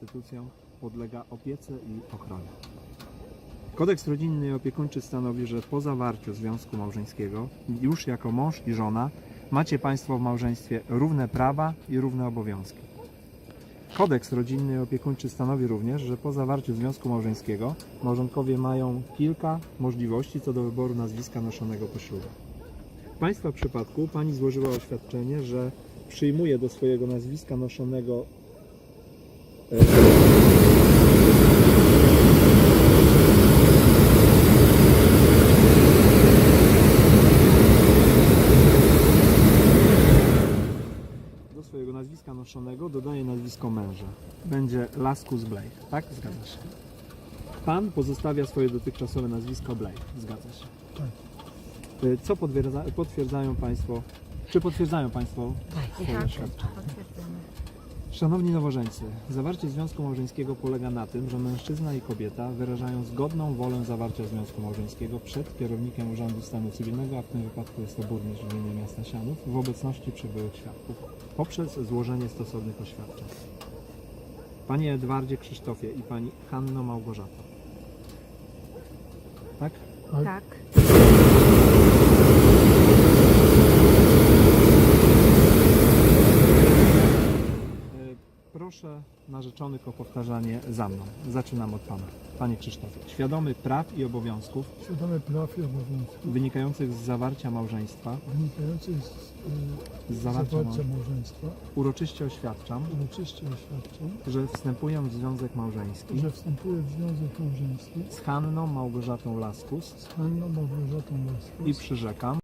konstytucją podlega opiece i ochronie. Kodeks rodzinny i opiekuńczy stanowi, że po zawarciu związku małżeńskiego, już jako mąż i żona, macie Państwo w małżeństwie równe prawa i równe obowiązki. Kodeks rodzinny i opiekuńczy stanowi również, że po zawarciu związku małżeńskiego małżonkowie mają kilka możliwości co do wyboru nazwiska noszonego po ślubie. W Państwa przypadku Pani złożyła oświadczenie, że przyjmuje do swojego nazwiska noszonego do swojego nazwiska noszonego dodaje nazwisko męża. Będzie Laskus Blake, tak? Zgadza się. Pan pozostawia swoje dotychczasowe nazwisko Blake, zgadza się. Tak. Y, Co potwierdza, potwierdzają Państwo, czy potwierdzają Państwo swoje Tak, oświadczenie? potwierdzamy. Szanowni nowożeńcy, zawarcie związku małżeńskiego polega na tym, że mężczyzna i kobieta wyrażają zgodną wolę zawarcia związku małżeńskiego przed kierownikiem Urzędu Stanu Cywilnego, a w tym wypadku jest to burmistrz gminy miasta Sianów, w obecności przybyłych świadków, poprzez złożenie stosownych oświadczeń. Panie Edwardzie Krzysztofie i Pani Hanno Małgorzata. Tak? Tak. Y, Proszę narzeczonych o powtarzanie za mną. Zaczynam od Pana. Panie Krzysztofie, świadomy praw i obowiązków Świadome praw i obowiązków wynikających z zawarcia małżeństwa, wynikających z z e, zawarcia zawarcia mał... małżeństwa uroczyście oświadczam, uroczyście oświadczam, że wstępuję w związek małżeński że wstępuję w związek małżeński z Hanną Małgorzatą Laskus z Hanną Małgorzatą i Laskus przyrzekam,